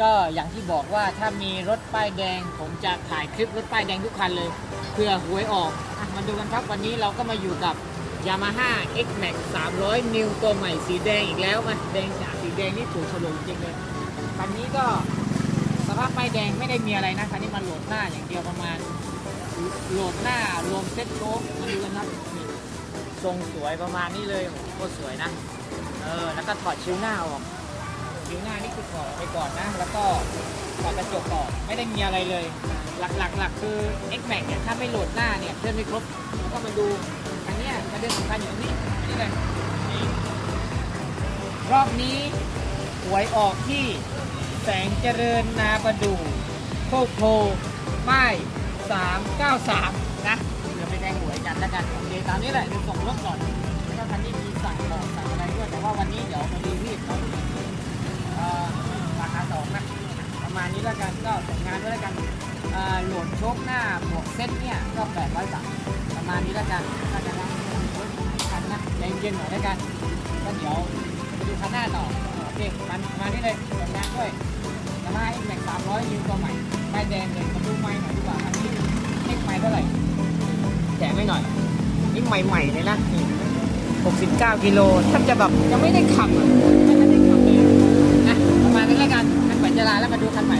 ก็อย่างที่บอกว่าถ้ามีรถป้ายแดง ผมจะถ่ายคลิปรถป้ายแดงทุกคันเลยเพื่อหวยออกอะมาดูกันครับวันนี้เราก็มาอยู่กับ Yamaha X Max 300นิวตัวใหม่สีแดงอีกแล้วมาแดงจากสีแดงนี่ถูกฉลกจริงเลยคันนี้ก็สภาพป้ายแดงไม่ได้มีอะไรนะคันนี้มันโหลดหน้าอย่างเดียวประมาณโหลดหน้ารวมเซ็ตโชคมาดูกันครับนี่ทรงสวยประมาณนี้เลยโอ้โหโคตรสวยนะเออแล้วก็ถอดชิ้วหน้าออกชิ้วหน้านี่คือถอด ก่อนนะ แล้วก็ถอดกระจกออกไม่ได้มีอะไรเลย หลักหลักหลักคือ X Max เนี่ยถ้าไม่โหลดหน้าเนี่ยเพื่อนไม่ครบแล้วก็มาดูอันเนี้ยประเด็นสำคัญอยู่ตรงนี้นี่เลยนี่รอบนี้หวยออกที่แสงเจริญนาประดูโคกโพป้าย393 นะเดี๋ยวไปแทงหวยกันแล้วกันโอเคตามนี้แหละเดี๋ยวส่งรถก่อนแล้วก็คันนี้มีสั่งบอกสั่งอะไรด้วยแต่ว่าวันนี้เดี๋ยวมารีวิวเขาเอ่อราคาสองนะ ประมาณ นี้แล้วกันก็ส่งงานด้วยแล้วกันเอ่อโหลดโชคหน้าบวกเซ็ตเนี่ยก็800บาทประมาณนี้แล้วกันถ้าจะนั่งรถคันนะใจเย็นๆหน่อยแล้วกันก็เดี๋ยวไปดูคันหน้าต่อโอเคมันมานี่เลยส่งงานด้วยยามาเอ็กแม็กสามร้อยยูตัวใหม่ป้ายแดงเลยมาดูไม้หน่อยดีกว่าคันนี้เอ็กไม้เท่าไหร่แถมให้หน่อยนี่ใหม่ๆเลยนะนี่69กิโลแทบจะแบบยังไม่ได้ขับอะไม่ได้ขับเลยนะประมาณนี้แล้วกันคันใหม่จะลาแล้วมาดูคันใหม่ต่อนะ